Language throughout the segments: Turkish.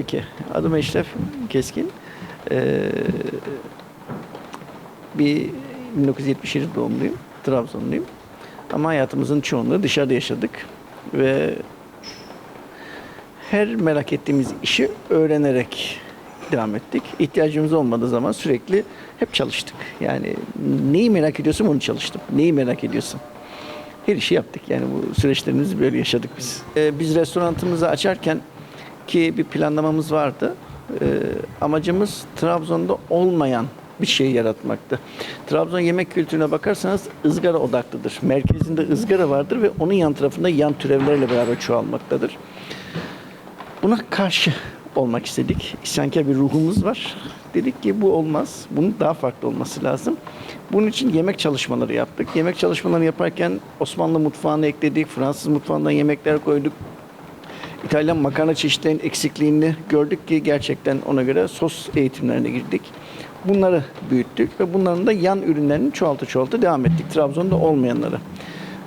Peki, adım Eşref Keskin. Ee, bir 1977 doğumluyum, Trabzonluyum. Ama hayatımızın çoğunluğu dışarıda yaşadık ve her merak ettiğimiz işi öğrenerek devam ettik. İhtiyacımız olmadığı zaman sürekli hep çalıştık. Yani neyi merak ediyorsun onu çalıştım. Neyi merak ediyorsun? Her işi yaptık. Yani bu süreçlerimizi böyle yaşadık biz. Ee, biz restoranımızı açarken ki bir planlamamız vardı. Ee, amacımız Trabzon'da olmayan bir şey yaratmaktı. Trabzon yemek kültürüne bakarsanız ızgara odaklıdır. Merkezinde ızgara vardır ve onun yan tarafında yan türevlerle beraber çoğalmaktadır. Buna karşı olmak istedik. İsyankar bir ruhumuz var. Dedik ki bu olmaz. Bunun daha farklı olması lazım. Bunun için yemek çalışmaları yaptık. Yemek çalışmaları yaparken Osmanlı mutfağını ekledik. Fransız mutfağından yemekler koyduk. İtalyan makarna çeşitlerinin eksikliğini gördük ki gerçekten ona göre sos eğitimlerine girdik. Bunları büyüttük ve bunların da yan ürünlerini çoğaltı çoğaltı devam ettik. Trabzon'da olmayanları.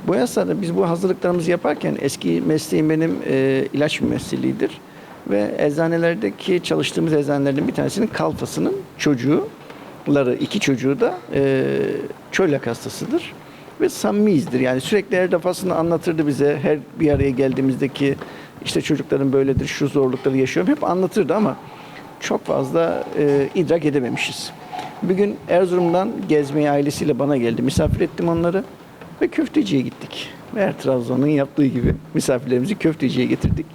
Bu esnada biz bu hazırlıklarımızı yaparken eski mesleğim benim e, ilaç mümessiliğidir. Ve eczanelerdeki çalıştığımız eczanelerden bir tanesinin kalfasının çocuğuları, iki çocuğu da e, çölyak hastasıdır. Ve samimiyizdir. Yani sürekli her defasında anlatırdı bize her bir araya geldiğimizdeki işte çocukların böyledir, şu zorlukları yaşıyorum. Hep anlatırdı ama çok fazla e, idrak edememişiz. Bir gün Erzurum'dan gezmeye ailesiyle bana geldi. Misafir ettim onları ve köfteciye gittik. Her Trabzon'un yaptığı gibi misafirlerimizi köfteciye getirdik.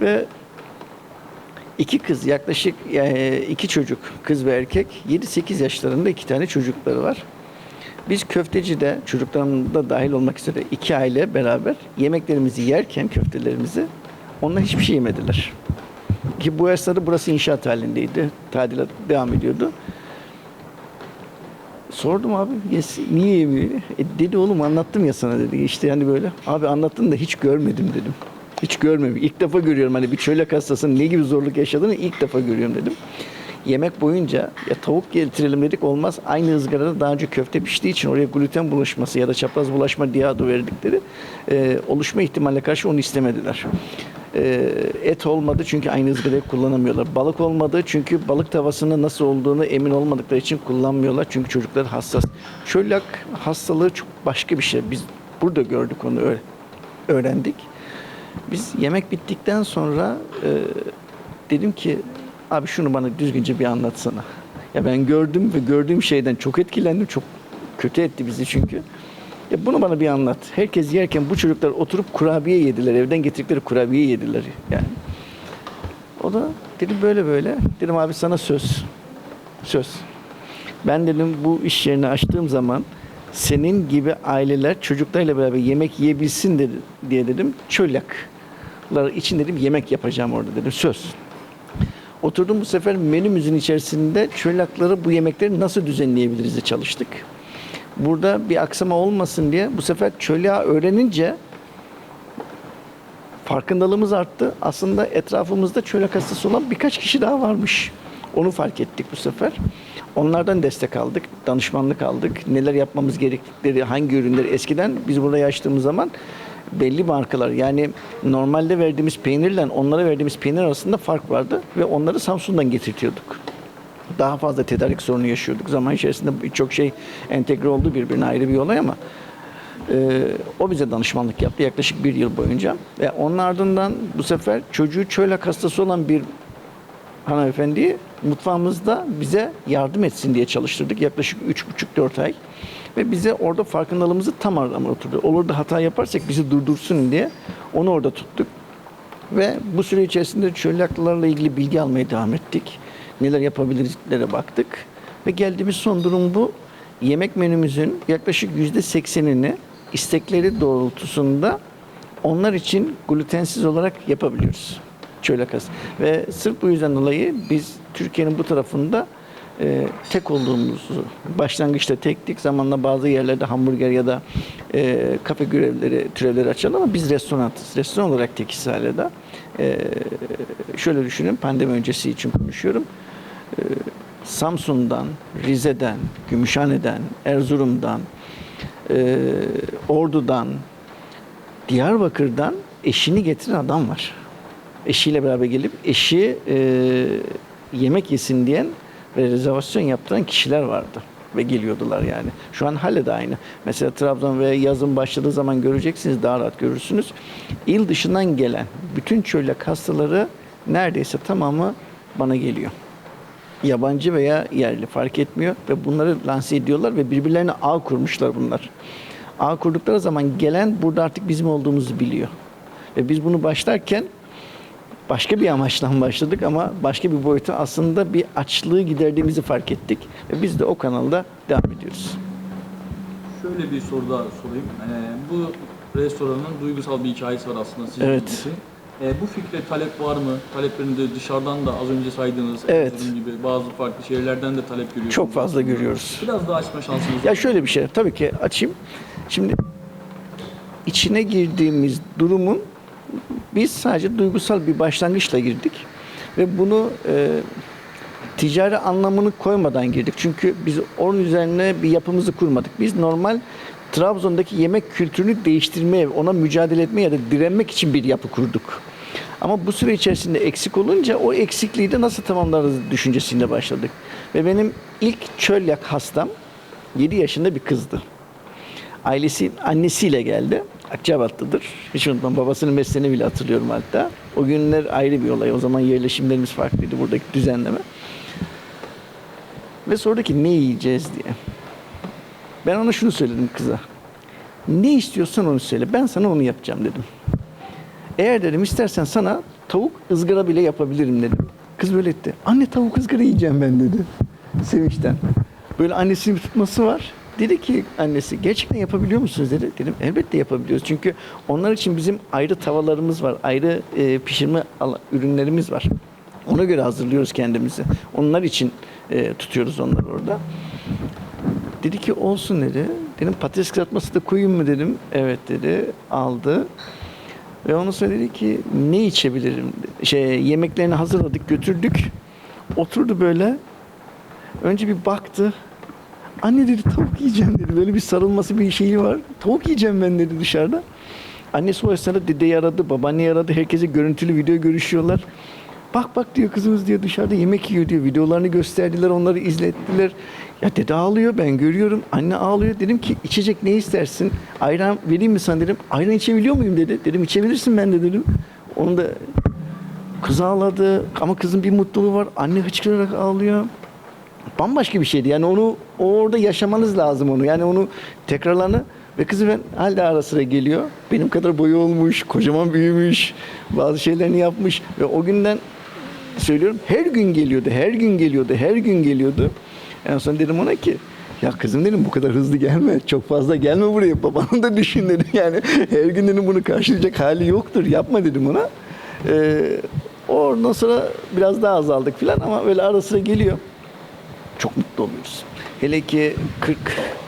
Ve iki kız yaklaşık e, iki çocuk kız ve erkek 7-8 yaşlarında iki tane çocukları var. Biz köftecide çocuklarım da dahil olmak üzere iki aile beraber yemeklerimizi yerken köftelerimizi onlar hiçbir şey yemediler. Ki bu esnada burası inşaat halindeydi. Tadilat devam ediyordu. Sordum abi yes, niye yemiyor? E, dedi oğlum anlattım ya sana dedi. İşte yani böyle abi anlattın da hiç görmedim dedim. Hiç görmedim. İlk defa görüyorum hani bir çölyak hastasının ne gibi zorluk yaşadığını ilk defa görüyorum dedim. Yemek boyunca ya tavuk getirelim dedik olmaz. Aynı ızgarada daha önce köfte piştiği için oraya gluten bulaşması ya da çapraz bulaşma diye adı verdikleri e, oluşma ihtimaline karşı onu istemediler. E, et olmadı çünkü aynı ızgarayı kullanamıyorlar. Balık olmadı çünkü balık tavasının nasıl olduğunu emin olmadıkları için kullanmıyorlar. Çünkü çocuklar hassas. Çölyak hastalığı çok başka bir şey. Biz burada gördük onu öğrendik. Biz yemek bittikten sonra e, dedim ki abi şunu bana düzgünce bir anlatsana. Ya ben gördüm ve gördüğüm şeyden çok etkilendim. Çok kötü etti bizi çünkü. Ya bunu bana bir anlat. Herkes yerken bu çocuklar oturup kurabiye yediler. Evden getirdikleri kurabiye yediler yani. O da dedim böyle böyle. Dedim abi sana söz. Söz. Ben dedim bu iş yerini açtığım zaman senin gibi aileler çocuklarıyla beraber yemek yiyebilsin dedi, diye dedim. Çölyaklar için dedim yemek yapacağım orada dedim. Söz. Oturdum bu sefer menümüzün içerisinde çölyakları bu yemekleri nasıl düzenleyebiliriz diye çalıştık. Burada bir aksama olmasın diye bu sefer çölyağı öğrenince farkındalığımız arttı. Aslında etrafımızda çölyak hastası olan birkaç kişi daha varmış. Onu fark ettik bu sefer. Onlardan destek aldık, danışmanlık aldık. Neler yapmamız gerektikleri, hangi ürünleri eskiden biz burada açtığımız zaman belli markalar yani normalde verdiğimiz peynirle onlara verdiğimiz peynir arasında fark vardı ve onları Samsun'dan getirtiyorduk. Daha fazla tedarik sorunu yaşıyorduk. Zaman içerisinde birçok şey entegre oldu birbirine ayrı bir olay ama ee, o bize danışmanlık yaptı yaklaşık bir yıl boyunca. Ve onun ardından bu sefer çocuğu çölyak hastası olan bir hanımefendiyi mutfağımızda bize yardım etsin diye çalıştırdık. Yaklaşık üç buçuk dört ay. Ve bize orada farkındalığımızı tam arama oturdu. Olur da hata yaparsak bizi durdursun diye onu orada tuttuk. Ve bu süre içerisinde çölyaklılarla ilgili bilgi almaya devam ettik. Neler yapabilirizlere baktık. Ve geldiğimiz son durum bu. Yemek menümüzün yaklaşık yüzde seksenini istekleri doğrultusunda onlar için glutensiz olarak yapabiliyoruz. Hastası. Ve sırf bu yüzden dolayı biz Türkiye'nin bu tarafında e, tek olduğumuzu başlangıçta tektik zamanla bazı yerlerde hamburger ya da e, kafe görevleri türevleri açalım ama biz restoranız. Restoran olarak tekiz hala E, şöyle düşünün pandemi öncesi için konuşuyorum. E, Samsun'dan, Rize'den, Gümüşhane'den, Erzurum'dan, e, Ordu'dan, Diyarbakır'dan eşini getiren adam var. eşiyle beraber gelip eşi e, yemek yesin diyen rezervasyon yaptıran kişiler vardı ve geliyordular yani. Şu an hala da aynı. Mesela Trabzon ve yazın başladığı zaman göreceksiniz, daha rahat görürsünüz. İl dışından gelen bütün çölyak hastaları neredeyse tamamı bana geliyor. Yabancı veya yerli fark etmiyor ve bunları lanse ediyorlar ve birbirlerine ağ kurmuşlar bunlar. Ağ kurdukları zaman gelen burada artık bizim olduğumuzu biliyor. Ve biz bunu başlarken başka bir amaçla başladık ama başka bir boyuta aslında bir açlığı giderdiğimizi fark ettik. Ve biz de o kanalda devam ediyoruz. Şöyle bir soru daha sorayım. Ee, bu restoranın duygusal bir hikayesi var aslında sizin Evet. için. Ee, bu fikre talep var mı? Taleplerinde dışarıdan da az önce saydığınız Evet. Gibi bazı farklı şehirlerden de talep görüyorsunuz. Çok fazla görüyoruz. Biraz daha açma şansınız Ya şöyle bir şey, tabii ki açayım. Şimdi içine girdiğimiz durumun biz sadece duygusal bir başlangıçla girdik ve bunu e, ticari anlamını koymadan girdik. Çünkü biz onun üzerine bir yapımızı kurmadık. Biz normal Trabzon'daki yemek kültürünü değiştirmeye, ona mücadele etmeye ya da direnmek için bir yapı kurduk. Ama bu süre içerisinde eksik olunca o eksikliği de nasıl tamamlarız düşüncesiyle başladık. Ve benim ilk çölyak hastam 7 yaşında bir kızdı. Ailesi, annesiyle geldi. Akçabatlıdır. Hiç unutmam. Babasının mesleğini bile hatırlıyorum hatta. O günler ayrı bir olay. O zaman yerleşimlerimiz farklıydı. Buradaki düzenleme. Ve sorduk ki ne yiyeceğiz diye. Ben ona şunu söyledim kıza. Ne istiyorsan onu söyle. Ben sana onu yapacağım dedim. Eğer dedim istersen sana tavuk ızgara bile yapabilirim dedim. Kız böyle etti. Anne tavuk ızgara yiyeceğim ben dedi. Sevinçten. Böyle annesinin bir tutması var. Dedi ki annesi gerçekten yapabiliyor musunuz dedi. Dedim elbette yapabiliyoruz. Çünkü onlar için bizim ayrı tavalarımız var. Ayrı e, pişirme ürünlerimiz var. Ona göre hazırlıyoruz kendimizi. Onlar için e, tutuyoruz onları orada. Dedi ki olsun dedi. Dedim patates kızartması da koyayım mı dedim. Evet dedi. Aldı. Ve sonra dedi ki ne içebilirim? Şey yemeklerini hazırladık, götürdük. Oturdu böyle. Önce bir baktı. Anne dedi tavuk yiyeceğim dedi. Böyle bir sarılması bir şeyi var. Tavuk yiyeceğim ben dedi dışarıda. Annesi o esnada dedeyi aradı, babaanneyi aradı. Herkese görüntülü video görüşüyorlar. Bak bak diyor kızımız diyor dışarıda yemek yiyor diyor. Videolarını gösterdiler, onları izlettiler. Ya dede ağlıyor ben görüyorum. Anne ağlıyor. Dedim ki içecek ne istersin? Ayran vereyim mi sana dedim. Ayran içebiliyor muyum dedi. Dedim içebilirsin ben de dedim. Onu da kız ağladı ama kızın bir mutluluğu var. Anne hıçkırarak ağlıyor bambaşka bir şeydi. Yani onu orada yaşamanız lazım onu. Yani onu tekrarlarını ve kızı ben hala ara sıra geliyor. Benim kadar boyu olmuş, kocaman büyümüş, bazı şeylerini yapmış ve o günden söylüyorum her gün geliyordu, her gün geliyordu, her gün geliyordu. En son dedim ona ki ya kızım dedim bu kadar hızlı gelme. Çok fazla gelme buraya. Babanı da düşün dedim. Yani her gün dedim bunu karşılayacak hali yoktur. Yapma dedim ona. Ee, oradan sonra biraz daha azaldık falan ama böyle ara sıra geliyor çok mutlu oluyoruz. Hele ki 40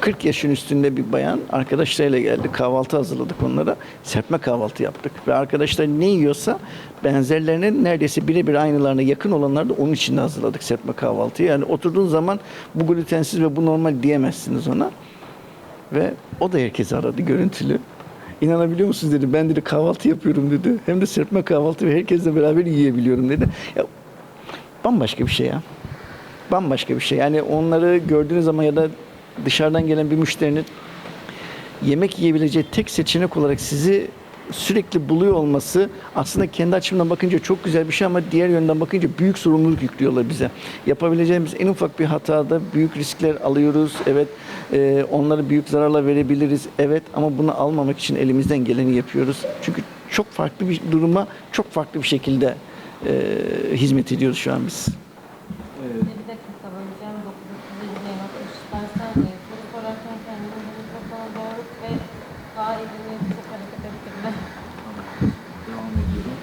40 yaşın üstünde bir bayan arkadaşlarıyla geldi. Kahvaltı hazırladık onlara. Serpme kahvaltı yaptık. Ve arkadaşlar ne yiyorsa benzerlerine neredeyse birebir aynılarına yakın olanları da onun için hazırladık serpme kahvaltıyı. Yani oturduğun zaman bu glutensiz ve bu normal diyemezsiniz ona. Ve o da herkesi aradı görüntülü. İnanabiliyor musunuz dedi. Ben dedi kahvaltı yapıyorum dedi. Hem de serpme kahvaltı ve herkesle beraber yiyebiliyorum dedi. Ya bambaşka bir şey ya bambaşka bir şey. Yani onları gördüğünüz zaman ya da dışarıdan gelen bir müşterinin yemek yiyebileceği tek seçenek olarak sizi sürekli buluyor olması aslında kendi açımdan bakınca çok güzel bir şey ama diğer yönden bakınca büyük sorumluluk yüklüyorlar bize. Yapabileceğimiz en ufak bir hatada büyük riskler alıyoruz. Evet e, onları büyük zararla verebiliriz. Evet ama bunu almamak için elimizden geleni yapıyoruz. Çünkü çok farklı bir duruma çok farklı bir şekilde e, hizmet ediyoruz şu an biz. Evet. Bir dakika böleceğim. 930 izleyen 60 dersen e, soru sorarken kendini bu mikrofona doğru ve daha elini çok hareket ettirme. Tamam. Devam ediyorum.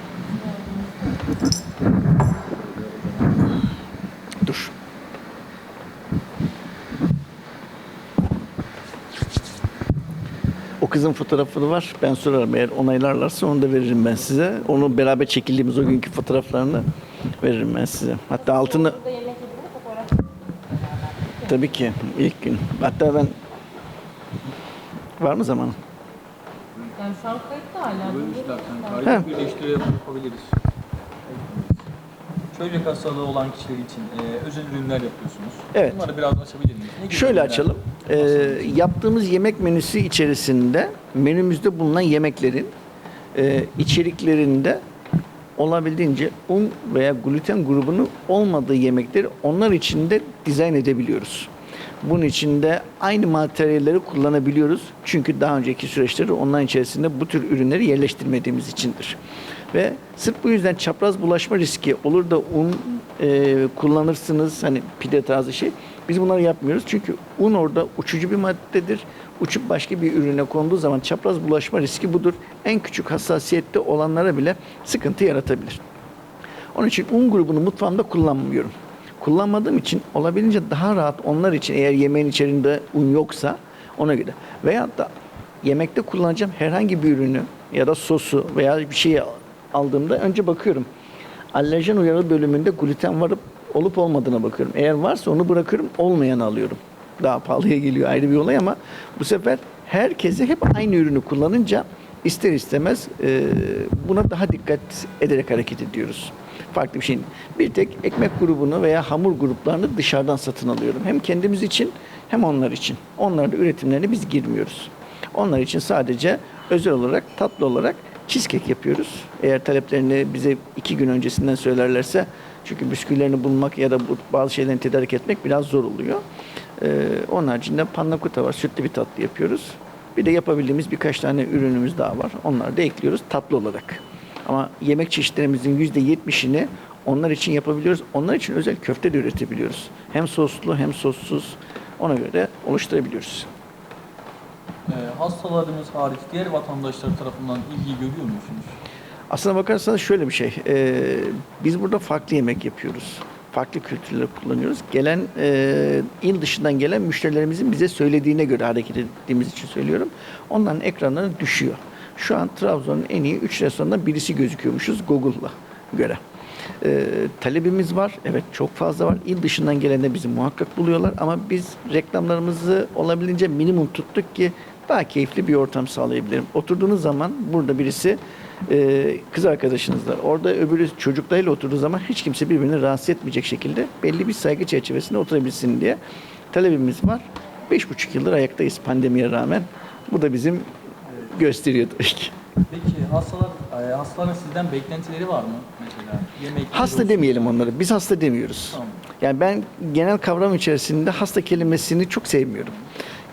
Dur. O kızın fotoğrafı da var. Ben sorarım eğer onaylarlarsa onu da veririm ben size. Onu beraber çekildiğimiz o günkü fotoğraflarını veririm ben size. Hatta altını tabii ki ilk gün. Hatta ben var mı zamanı? Yani şu an kayıtta hala. İstersen istersen. tarih birleştire yapabiliriz. Çölyak hastalığı olan kişiler için e, özel ürünler yapıyorsunuz. Evet. Bunları biraz açabilir miyiz? Şöyle ürünler açalım. İçin? yaptığımız yemek menüsü içerisinde menümüzde bulunan yemeklerin e, içeriklerinde olabildiğince un veya gluten grubunun olmadığı yemekleri onlar için de dizayn edebiliyoruz. Bunun için de aynı materyalleri kullanabiliyoruz. Çünkü daha önceki süreçleri onların içerisinde bu tür ürünleri yerleştirmediğimiz içindir. Ve sırf bu yüzden çapraz bulaşma riski olur da un e, kullanırsınız hani pide tarzı şey. Biz bunları yapmıyoruz çünkü un orada uçucu bir maddedir. Uçup başka bir ürüne konduğu zaman çapraz bulaşma riski budur. En küçük hassasiyette olanlara bile sıkıntı yaratabilir. Onun için un grubunu mutfağımda kullanmıyorum. Kullanmadığım için olabildiğince daha rahat onlar için eğer yemeğin içerisinde un yoksa ona göre. Veyahut da yemekte kullanacağım herhangi bir ürünü ya da sosu veya bir şeyi aldığımda önce bakıyorum. Alerjen uyarı bölümünde gluten varıp olup olmadığına bakıyorum. Eğer varsa onu bırakıyorum, olmayanı alıyorum. Daha pahalıya geliyor ayrı bir olay ama bu sefer herkese hep aynı ürünü kullanınca ister istemez e, buna daha dikkat ederek hareket ediyoruz. Farklı bir şey. Bir tek ekmek grubunu veya hamur gruplarını dışarıdan satın alıyorum. Hem kendimiz için hem onlar için. Onlarda üretimlerine biz girmiyoruz. Onlar için sadece özel olarak, tatlı olarak cheesecake yapıyoruz. Eğer taleplerini bize iki gün öncesinden söylerlerse çünkü bisküvilerini bulmak ya da bazı şeylerini tedarik etmek biraz zor oluyor. Ee, onun haricinde panna cotta var. Sütlü bir tatlı yapıyoruz. Bir de yapabildiğimiz birkaç tane ürünümüz daha var. Onları da ekliyoruz tatlı olarak. Ama yemek çeşitlerimizin yüzde yetmişini onlar için yapabiliyoruz. Onlar için özel köfte de üretebiliyoruz. Hem soslu hem sossuz ona göre oluşturabiliyoruz. E, hastalarımız hariç diğer vatandaşlar tarafından ilgi görüyor musunuz? Aslına bakarsanız şöyle bir şey. e, biz burada farklı yemek yapıyoruz. Farklı kültürleri kullanıyoruz. Gelen e, il dışından gelen müşterilerimizin bize söylediğine göre hareket ettiğimiz için söylüyorum. Onların ekranları düşüyor. Şu an Trabzon'un en iyi 3 restoranından birisi gözüküyormuşuz Google'la göre. E, talebimiz var. Evet çok fazla var. İl dışından gelen de bizi muhakkak buluyorlar ama biz reklamlarımızı olabildiğince minimum tuttuk ki daha keyifli bir ortam sağlayabilirim. Oturduğunuz zaman burada birisi e, kız arkadaşınızla orada öbürü çocuklarıyla oturduğu zaman hiç kimse birbirini rahatsız etmeyecek şekilde belli bir saygı çerçevesinde oturabilsin diye talebimiz var. Beş buçuk yıldır ayaktayız pandemiye rağmen. Bu da bizim gösteriyor tabii ki. Peki hastalar, e, hastaların sizden beklentileri var mı mesela? Yemek, Hasta demeyelim onları. Biz hasta demiyoruz. Tamam. Yani ben genel kavram içerisinde hasta kelimesini çok sevmiyorum.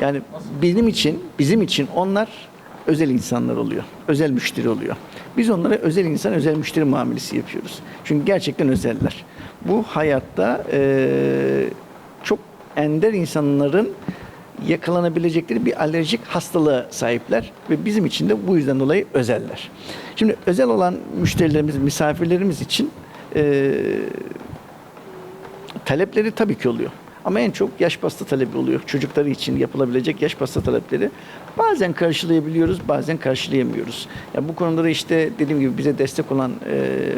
Yani benim için, bizim için onlar özel insanlar oluyor. Özel müşteri oluyor. Biz onlara özel insan, özel müşteri muamelesi yapıyoruz. Çünkü gerçekten özeller. Bu hayatta eee, çok ender insanların yakalanabilecekleri bir alerjik hastalığa sahipler ve bizim için de bu yüzden dolayı özeller. Şimdi özel olan müşterilerimiz, misafirlerimiz için eee talepleri tabii ki oluyor. Ama en çok yaş pasta talebi oluyor. Çocukları için yapılabilecek yaş pasta talepleri. Bazen karşılayabiliyoruz, bazen karşılayamıyoruz. Ya bu konuda da işte dediğim gibi bize destek olan eee,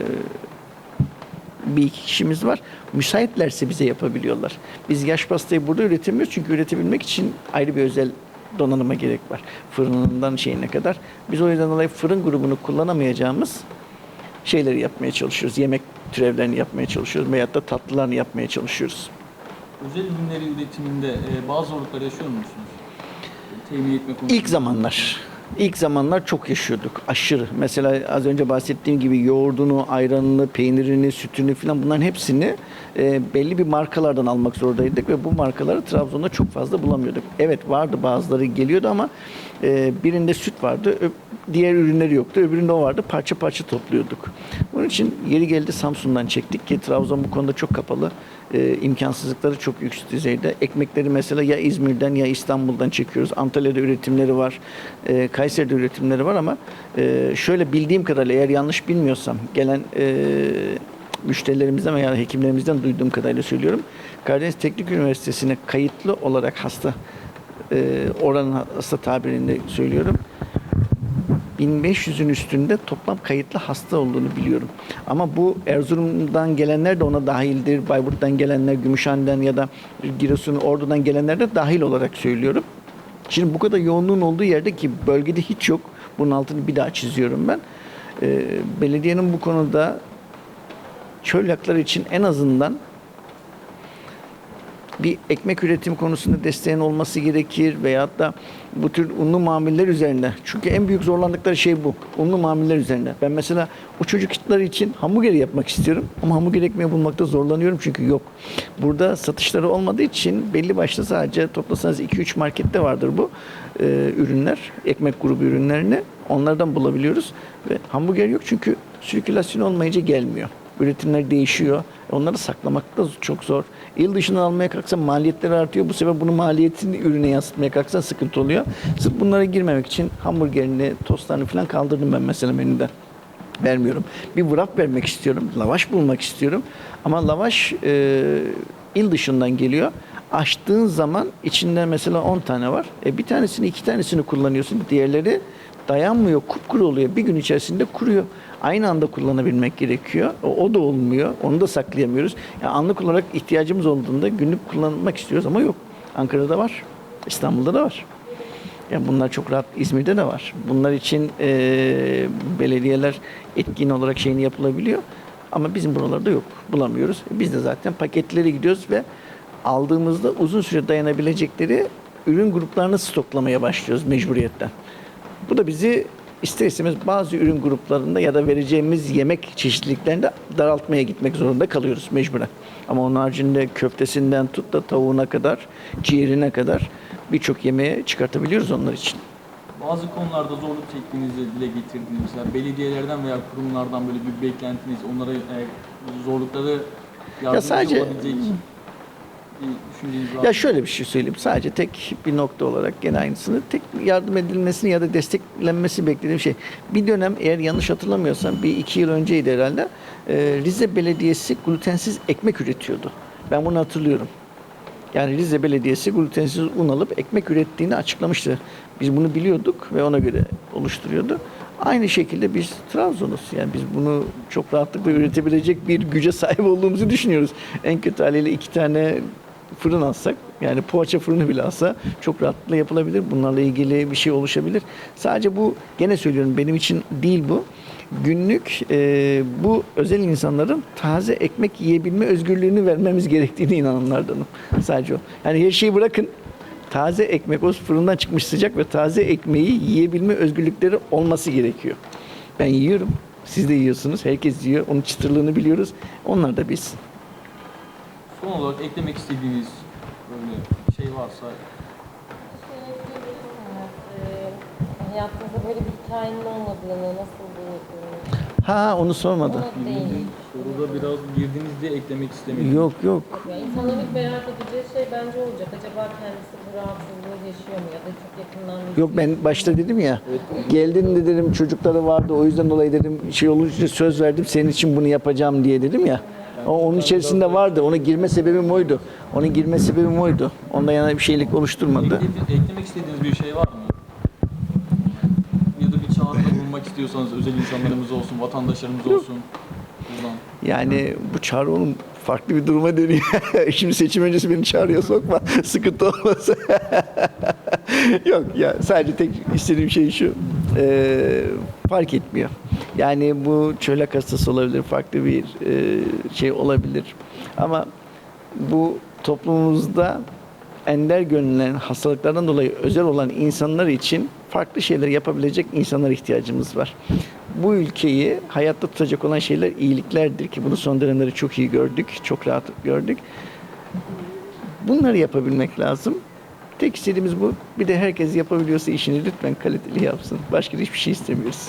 bir iki kişimiz var. Müsaitlerse bize yapabiliyorlar. Biz yaş pastayı burada üretemiyoruz çünkü üretebilmek için ayrı bir özel donanıma gerek var. Fırınından şeyine kadar. Biz o yüzden dolayı fırın grubunu kullanamayacağımız şeyleri yapmaya çalışıyoruz. Yemek türevlerini yapmaya çalışıyoruz veyahut da tatlılarını yapmaya çalışıyoruz. Özel ürünleri üretiminde e, bazı zorluklar yaşıyor musunuz? Temin etme konusunda. İlk zamanlar, ilk zamanlar çok yaşıyorduk. Aşırı. Mesela az önce bahsettiğim gibi yoğurdunu, ayranını, peynirini, sütünü falan bunların hepsini e, belli bir markalardan almak zorundaydık ve bu markaları Trabzon'da çok fazla bulamıyorduk. Evet vardı bazıları geliyordu ama e, birinde süt vardı, diğer ürünleri yoktu. Öbüründe o vardı. Parça parça topluyorduk. Bunun için yeri geldi Samsun'dan çektik ki Trabzon bu konuda çok kapalı. E, imkansızlıkları çok yüksek düzeyde. Ekmekleri mesela ya İzmir'den ya İstanbul'dan çekiyoruz. Antalya'da üretimleri var. E, Kayseri'de üretimleri var ama e, şöyle bildiğim kadarıyla eğer yanlış bilmiyorsam gelen e, müşterilerimizden veya hekimlerimizden duyduğum kadarıyla söylüyorum. Karadeniz Teknik Üniversitesi'ne kayıtlı olarak hasta e, oranın hasta tabirinde söylüyorum. 1500'ün üstünde toplam kayıtlı hasta olduğunu biliyorum. Ama bu Erzurum'dan gelenler de ona dahildir. Bayburt'tan gelenler, Gümüşhane'den ya da Giresun, Ordu'dan gelenler de dahil olarak söylüyorum. Şimdi bu kadar yoğunluğun olduğu yerde ki bölgede hiç yok. Bunun altını bir daha çiziyorum ben. Ee, belediyenin bu konuda çölyaklar için en azından bir ekmek üretim konusunda desteğin olması gerekir veyahut da bu tür unlu mamuller üzerinde. Çünkü en büyük zorlandıkları şey bu. Unlu mamuller üzerinde. Ben mesela o çocuklar için hamburger yapmak istiyorum ama hamburger ekmeği bulmakta zorlanıyorum çünkü yok. Burada satışları olmadığı için belli başlı sadece toplasanız 2-3 markette vardır bu e, ürünler. Ekmek grubu ürünlerini. Onlardan bulabiliyoruz. Ve hamburger yok çünkü sirkülasyon olmayınca gelmiyor. Üretimler değişiyor. Onları saklamak da çok zor. Yıl dışına almaya kalksan maliyetler artıyor. Bu sefer bunu maliyetini ürüne yansıtmaya kalksan sıkıntı oluyor. Sırf bunlara girmemek için hamburgerini, tostlarını falan kaldırdım ben mesela menüden. Vermiyorum. Bir wrap vermek istiyorum. Lavaş bulmak istiyorum. Ama lavaş e, il dışından geliyor. Açtığın zaman içinde mesela 10 tane var. E, bir tanesini iki tanesini kullanıyorsun. Diğerleri dayanmıyor, kupkuru oluyor. Bir gün içerisinde kuruyor. Aynı anda kullanabilmek gerekiyor. O, o da olmuyor. Onu da saklayamıyoruz. Yani anlık olarak ihtiyacımız olduğunda günlük kullanmak istiyoruz ama yok. Ankara'da var. İstanbul'da da var. Yani bunlar çok rahat İzmir'de de var. Bunlar için eee, belediyeler etkin olarak şeyini yapılabiliyor. Ama bizim buralarda yok. Bulamıyoruz. Biz de zaten paketlere gidiyoruz ve aldığımızda uzun süre dayanabilecekleri ürün gruplarını stoklamaya başlıyoruz mecburiyetten. Bu da bizi ister istemez bazı ürün gruplarında ya da vereceğimiz yemek çeşitliliklerinde daraltmaya gitmek zorunda kalıyoruz mecburen. Ama onun haricinde köftesinden tut da tavuğuna kadar, ciğerine kadar birçok yemeğe çıkartabiliyoruz onlar için. Bazı konularda zorluk çektiğinizi dile getirdiniz. Mesela belediyelerden veya kurumlardan böyle bir beklentiniz, onlara e, zorlukları yardımcı sadece- olabilecek Ya şöyle bir şey söyleyeyim. Sadece tek bir nokta olarak gene aynısını tek yardım edilmesini ya da desteklenmesi beklediğim şey. Bir dönem eğer yanlış hatırlamıyorsam bir iki yıl önceydi herhalde. e, Rize Belediyesi glutensiz ekmek üretiyordu. Ben bunu hatırlıyorum. Yani Rize Belediyesi glutensiz un alıp ekmek ürettiğini açıklamıştı. Biz bunu biliyorduk ve ona göre oluşturuyordu. Aynı şekilde biz Trabzon'uz. Yani biz bunu çok rahatlıkla üretebilecek bir güce sahip olduğumuzu düşünüyoruz. En kötü haliyle iki tane fırın alsak, yani poğaça fırını bile alsa çok rahatlıkla yapılabilir. Bunlarla ilgili bir şey oluşabilir. Sadece bu, gene söylüyorum benim için değil bu. Günlük e, bu özel insanların taze ekmek yiyebilme özgürlüğünü vermemiz gerektiğine inananlardanım. Sadece o. Yani her şeyi bırakın. Taze ekmek, o fırından çıkmış sıcak ve taze ekmeği yiyebilme özgürlükleri olması gerekiyor. Ben yiyorum. Siz de yiyorsunuz. Herkes yiyor. Onun çıtırlığını biliyoruz. Onlar da biz. Son olarak eklemek istediğiniz böyle şey varsa Ee, hayatınızda böyle bir hikayenin olmadığını, nasıl bir... Ha onu sormadı. Ona değil. soruda biraz girdiğinizde eklemek istemedim. Yok yok. Yani insanların ilk merak edeceği şey bence olacak. Acaba kendisi bu rahatsızlığı yaşıyor mu ya da çok yakından bir Yok ben başta dedim ya. Geldin de dedim çocukları vardı o yüzden dolayı dedim şey olunca söz verdim senin için bunu yapacağım diye dedim ya. Onun içerisinde vardı. Ona girme sebebim oydu. Onun girme sebebim oydu. Ondan yana bir şeylik oluşturmadı. Eklemek istediğiniz bir şey var mı? Ya da bir çağrıda bulunmak istiyorsanız özel insanlarımız olsun, vatandaşlarımız olsun. Buradan. Yani bu çağrı onun farklı bir duruma dönüyor. Şimdi seçim öncesi beni çağrıya sokma. Sıkıntı olmasın. Yok ya sadece tek istediğim şey şu. eee, fark etmiyor. Yani bu çölak hastası olabilir, farklı bir eee, şey olabilir. Ama bu toplumumuzda ender görünülen hastalıklardan dolayı özel olan insanlar için farklı şeyler yapabilecek insanlara ihtiyacımız var. Bu ülkeyi hayatta tutacak olan şeyler iyiliklerdir ki bunu son dönemleri çok iyi gördük, çok rahat gördük. Bunları yapabilmek lazım. Tek istediğimiz bu. Bir de herkes yapabiliyorsa işini lütfen kaliteli yapsın. Başka hiçbir şey istemiyoruz.